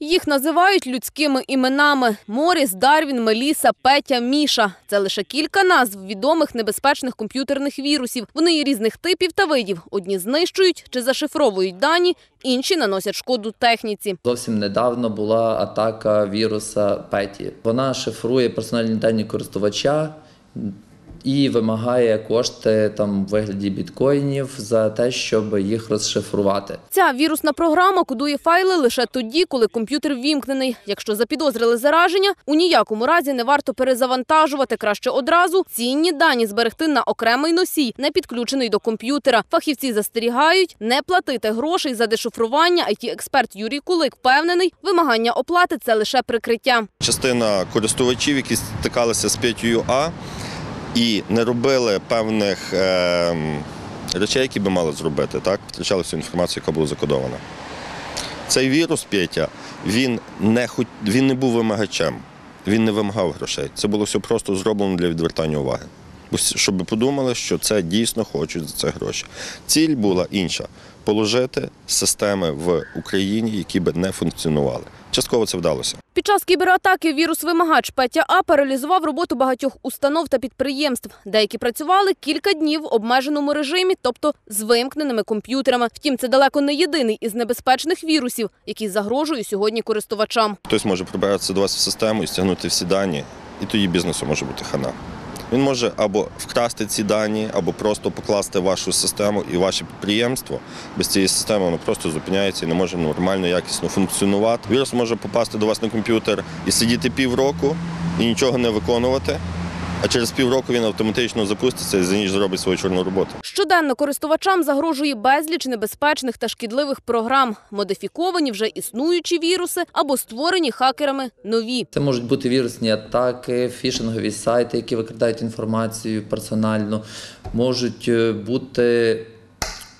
Їх називають людськими іменами: Моріс, Дарвін, Меліса, Петя, Міша. Це лише кілька назв відомих небезпечних комп'ютерних вірусів. Вони є різних типів та видів. Одні знищують чи зашифровують дані, інші наносять шкоду техніці. Зовсім недавно була атака віруса Петі. Вона шифрує персональні дані користувача і вимагає кошти там в вигляді біткоїнів за те, щоб їх розшифрувати. Ця вірусна програма кодує файли лише тоді, коли комп'ютер ввімкнений. Якщо запідозрили зараження, у ніякому разі не варто перезавантажувати. Краще одразу цінні дані зберегти на окремий носій, не підключений до комп'ютера. Фахівці застерігають не платити грошей за дешифрування. it експерт Юрій Кулик впевнений, вимагання оплати це лише прикриття. Частина користувачів, які стикалися з 5 А і не робили певних е, речей, які би мали зробити, так? втрачали всю інформацію, яка була закодована. Цей вірус Петя, він не, хот- він не був вимагачем, він не вимагав грошей. Це було все просто зроблено для відвертання уваги. Щоб подумали, що це дійсно хочуть за це гроші. Ціль була інша положити системи в Україні, які би не функціонували. Частково це вдалося. Під час кібератаки вірус-вимагач Петя А паралізував роботу багатьох установ та підприємств. Деякі працювали кілька днів в обмеженому режимі, тобто з вимкненими комп'ютерами. Втім, це далеко не єдиний із небезпечних вірусів, який загрожує сьогодні користувачам. Хтось може пробиратися до вас в систему і стягнути всі дані, і тоді бізнесу може бути хана. Він може або вкрасти ці дані, або просто покласти вашу систему і ваше підприємство. Без цієї системи воно просто зупиняється і не може нормально, якісно функціонувати. Вірус може попасти до вас на комп'ютер і сидіти півроку і нічого не виконувати. А через півроку він автоматично запуститься і за ніч зробить свою чорну роботу. Щоденно користувачам загрожує безліч небезпечних та шкідливих програм, модифіковані вже існуючі віруси або створені хакерами нові. Це можуть бути вірусні атаки, фішингові сайти, які викрадають інформацію персональну, можуть е, бути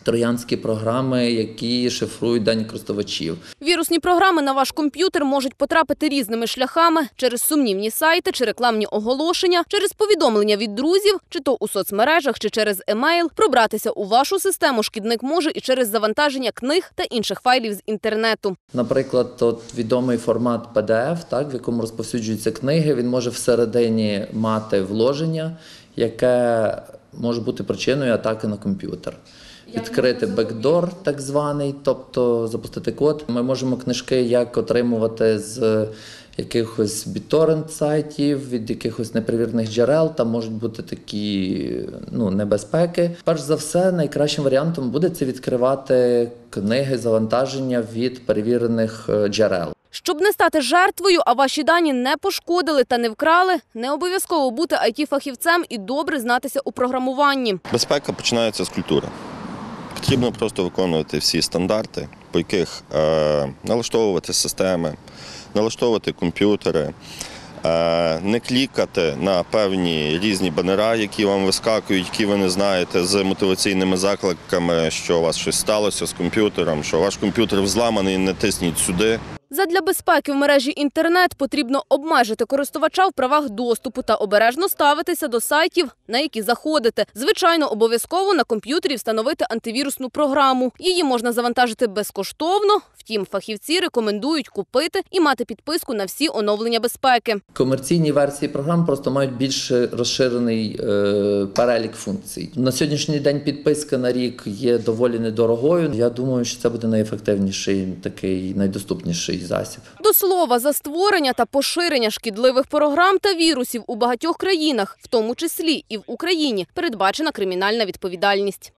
троянські програми, які шифрують дані користувачів. Вірусні програми на ваш комп'ютер можуть потрапити різними шляхами через сумнівні сайти чи рекламні оголошення, через повідомлення від друзів, чи то у соцмережах, чи через емейл. Пробратися у вашу систему шкідник може і через завантаження книг та інших файлів з інтернету. Наприклад, от відомий формат PDF, так, в якому розповсюджуються книги, він може всередині мати вложення, яке може бути причиною атаки на комп'ютер. Відкрити бекдор, так званий, тобто запустити код. Ми можемо книжки як отримувати з якихось BitTorrent сайтів, від якихось непривірних джерел. Там можуть бути такі ну, небезпеки. Перш за все, найкращим варіантом буде це відкривати книги завантаження від перевірених е, джерел. Щоб не стати жертвою, а ваші дані не пошкодили та не вкрали, не обов'язково бути IT-фахівцем і добре знатися у програмуванні. Безпека починається з культури. Потрібно просто виконувати всі стандарти, по яких е, налаштовувати системи, налаштовувати комп'ютери, е, не клікати на певні різні банера, які вам вискакують, які ви не знаєте, з мотиваційними закликами, що у вас щось сталося з комп'ютером, що ваш комп'ютер взламаний, не тисніть сюди. Задля безпеки в мережі інтернет потрібно обмежити користувача в правах доступу та обережно ставитися до сайтів, на які заходите. Звичайно, обов'язково на комп'ютері встановити антивірусну програму. Її можна завантажити безкоштовно. Втім, фахівці рекомендують купити і мати підписку на всі оновлення безпеки. Комерційні версії програм просто мають більш розширений е, перелік функцій. На сьогоднішній день підписка на рік є доволі недорогою. Я думаю, що це буде найефективніший, такий найдоступніший засіб. До слова, за створення та поширення шкідливих програм та вірусів у багатьох країнах, в тому числі і в Україні, передбачена кримінальна відповідальність.